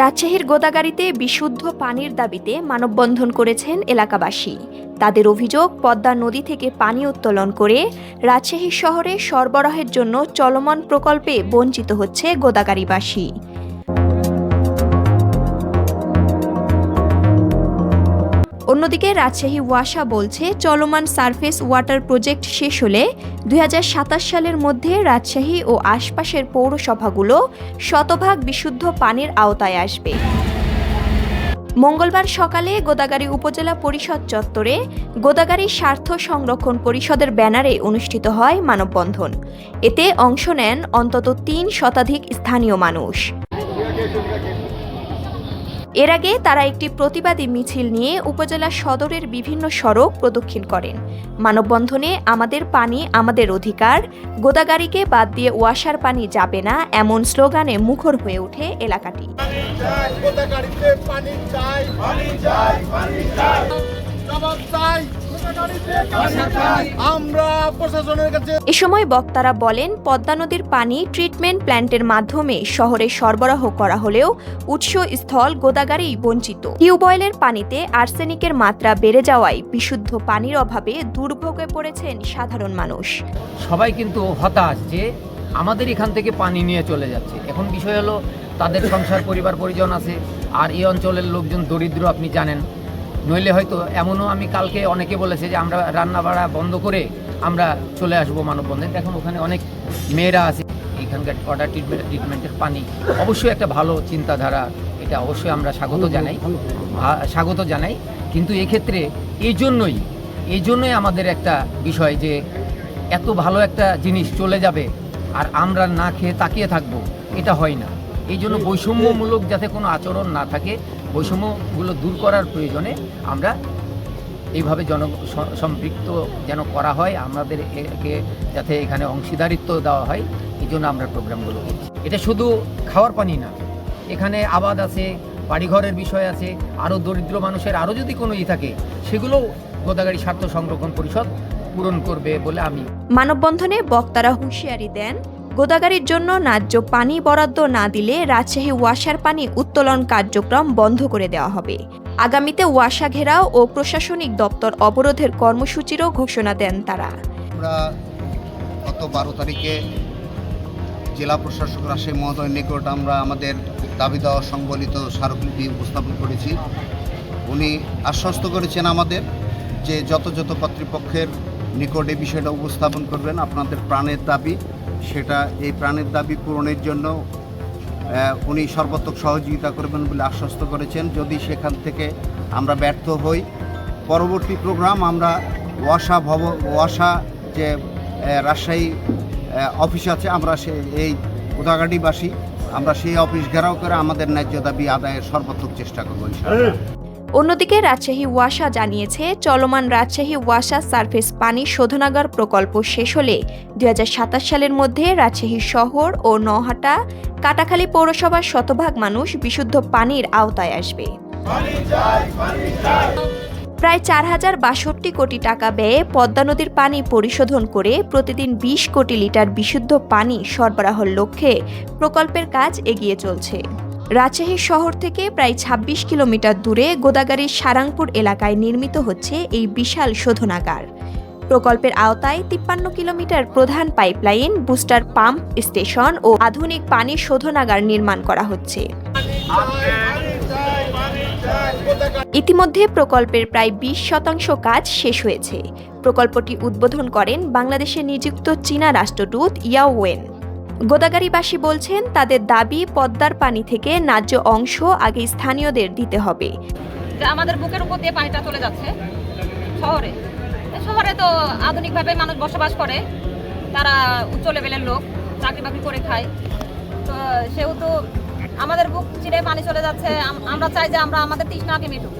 রাজশাহীর গোদাগাড়িতে বিশুদ্ধ পানির দাবিতে মানববন্ধন করেছেন এলাকাবাসী। তাদের অভিযোগ, পদ্মা নদী থেকে পানি উত্তোলন করে রাজশাহী শহরে সরবরাহের জন্য চলমান প্রকল্পে বঞ্চিত হচ্ছে গোদাগাড়িবাসী। অন্যদিকে রাজশাহী ওয়াসা বলছে, চলমান সারফেস ওয়াটার প্রজেক্ট শেষ হলে দুই হাজার সাতাশ সালের মধ্যে রাজশাহী ও আশপাশের পৌরসভাগুলো শতভাগ বিশুদ্ধ পানির আওতায় আসবে। মঙ্গলবার সকালে গোদাগাড়ি উপজেলা পরিষদ চত্বরে গোদাগাড়ি স্বার্থ সংরক্ষণ পরিষদের ব্যানারে অনুষ্ঠিত হয় মানববন্ধন। এতে অংশ নেন অন্তত তিন শতাধিক স্থানীয় মানুষ। এর আগে তারা একটি প্রতিবাদী মিছিল নিয়ে উপজেলা সদরের বিভিন্ন সড়ক প্রদক্ষিণ করেন। মানববন্ধনে আমাদের পানি আমাদের অধিকার গোদাগাড়িকে বাদ দিয়ে ওয়াসার পানি যাবে না এমন স্লোগানে মুখর হয়ে ওঠে এলাকাটি। পানি চাই আমরা প্রশাসনের কাছে এ সময় বক্তারা বলেন পদ্মা নদীর পানি ট্রিটমেন্ট প্ল্যান্টের মাধ্যমে শহরে সরবরাহ করা হলেও উৎসস্থল গোদাগারেই বঞ্চিত। টিউবওয়েলের পানিতে আর্সেনিকের মাত্রা বেড়ে যাওয়ায় বিশুদ্ধ পানির অভাবে দুর্ভোগে পড়েছেন সাধারণ মানুষ। সবাই কিন্তু হতাশ যে আমাদের এখান থেকে পানি নিয়ে চলে যাচ্ছে। এখন বিষয় হলো তাদের সংসার পরিবার পরিজন আছে আর এই অঞ্চলের লোকজন দরিদ্র আপনি জানেন। নইলে হয়তো এমনও আমি কালকে অনেকে বলেছে যে আমরা রান্না বাড়া বন্ধ করে আমরা চলে আসব মানববন্ধনে। এখন ওখানে অনেক মেয়েরা আছে। এখানকার ওয়াটার ট্রিটমেন্ট ট্রিটমেন্টের পানি অবশ্যই একটা ভালো চিন্তাধারা। এটা অবশ্যই আমরা স্বাগত জানাই। স্বাগত জানাই। কিন্তু এক্ষেত্রে এই জন্যই এই জন্যই আমাদের একটা বিষয় যে এত ভালো একটা জিনিস চলে যাবে আর আমরা না খেয়ে তাকিয়ে থাকব, এটা হয় না। এই জন্য বৈষম্যমূলক যাতে কোনো আচরণ না থাকে, বৈষম্যগুলো দূর করার প্রয়োজনে আমরা এইভাবে জন, সম্পৃক্ত যেন করা হয়, আমাদের একে যাতে এখানে অংশীদারিত্ব দেওয়া হয় এই জন্য আমরা প্রোগ্রামগুলো করছি। এটা শুধু খাওয়ার পানি না, এখানে আবাদ আছে, বাড়িঘরের বিষয় আছে আরও দরিদ্র মানুষের আরও যদি কোনো ই থাকে, সেগুলো গোদাগাড়ি স্বার্থ সংরক্ষণ পরিষদ পূরণ করবে বলে আমি মানববন্ধনে বক্তারা হুঁশিয়ারি দেন গোদাগাড়ির জন্য ন্যায্য পানি বরাদ্দ না দিলে রাজশাহী ওয়াসার পানি উত্তোলন কার্যক্রম বন্ধ করে দেওয়া হবে। আগামীতে ওয়াসা ঘেরাও ও প্রশাসনিক দপ্তর অবরোধের কর্মসূচিরও ঘোষণা দেন তারা। আমরা গত বারো তারিখে জেলা প্রশাসক রাজশাহী মহোদয়ের নিকট আমরা আমাদের দাবি দেওয়া সংবলিত স্মারকলিপি উপস্থাপন করেছি। উনি আশ্বস্ত করেছেন আমাদের যে যত যত কর্তৃপক্ষের নিকট এই বিষয়টা উপস্থাপন করবেন। আপনাদের প্রাণের দাবি সেটা এই প্রাণের দাবি পূরণের জন্য উনি সর্বাত্মক সহযোগিতা করবেন বলে আশ্বস্ত করেছেন যদি সেখান থেকে আমরা ব্যর্থ হই, পরবর্তী প্রোগ্রাম আমরা ওয়াসা ভব, ওয়াসা যে রাজশাহী অফিস আছে, আমরা সে, এই উদাগাড়িবাসী, আমরা সেই অফিস ঘেরাও করে আমাদের ন্যায্য দাবি আদায়ের সর্বাত্মক চেষ্টা করব। অন্যদিকে রাজশাহী ওয়াসা জানিয়েছে, চলমান রাজশাহী ওয়াসা সার্ফেস পানি শোধনাগার প্রকল্প শেষ হলে দুই হাজার সাতাশ সালের মধ্যে রাজশাহী শহর ও নহাটা কাটাখালী পৌরসভার শতভাগ মানুষ বিশুদ্ধ পানির আওতায় আসবে। প্রায় চার হাজার বাষট্টি কোটি টাকা ব্যয়ে পদ্মা নদীর পানি পরিশোধন করে প্রতিদিন বিশ কোটি লিটার বিশুদ্ধ পানি সরবরাহের লক্ষ্যে প্রকল্পের কাজ এগিয়ে চলছে। রাজশাহী শহর থেকে প্রায় ২৬ কিলোমিটার দূরে গোদাগাড়ির সারাংপুর এলাকায় নির্মিত হচ্ছে এই বিশাল শোধনাগার। প্রকল্পের আওতায় তিপ্পান্ন কিলোমিটার প্রধান পাইপলাইন, বুস্টার পাম্প স্টেশন ও আধুনিক পানি শোধনাগার নির্মাণ করা হচ্ছে। ইতিমধ্যে প্রকল্পের প্রায় বিশ শতাংশ কাজ শেষ হয়েছে। প্রকল্পটি উদ্বোধন করেন বাংলাদেশে নিযুক্ত চীনা রাষ্ট্রদূত ইয়াও ওয়েন। গোদাগাড়িবাসী বলছেন তাদের দাবি পদ্মার পানি থেকে ন্যায্য অংশ আগে স্থানীয়দের দিতে হবে। যে আমাদের বুকের উপর দিয়ে পানিটা চলে যাচ্ছে শহরে। শহরে তো আধুনিকভাবে মানুষ বসবাস করে। তারা উচ্চ লেভেলের লোক চাকরি বাকরি করে খায়। তো সেহেতু আমাদের বুক চিরে পানি চলে যাচ্ছে। আমরা চাই যে আমরা আমাদের তৃষ্ণাকে মিটুক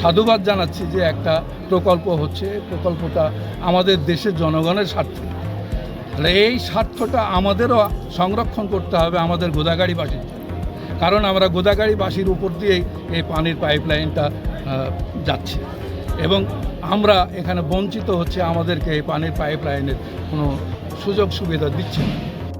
সাধুবাদ জানাচ্ছি যে একটা প্রকল্প হচ্ছে। প্রকল্পটা আমাদের দেশের জনগণের স্বার্থে। তাহলে এই স্বার্থটা আমাদেরও সংরক্ষণ করতে হবে আমাদের গোদাগাড়িবাসীর। কারণ আমরা গোদাগাড়িবাসীর উপর দিয়েই এই পানির পাইপলাইনটা যাচ্ছে। এবং আমরা এখানে বঞ্চিত হচ্ছে আমাদেরকে এই পানির পাইপলাইনের কোনো সুযোগ সুবিধা দিচ্ছে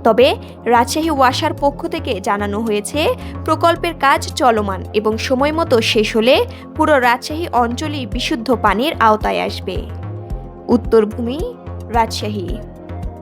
তবে রাজশাহী ওয়াসার পক্ষ থেকে জানানো হয়েছে, প্রকল্পের কাজ চলমান এবং সময় মতো শেষ হলে পুরো রাজশাহী অঞ্চলই বিশুদ্ধ পানির আওতায় আসবে। উত্তরভূমি, রাজশাহী।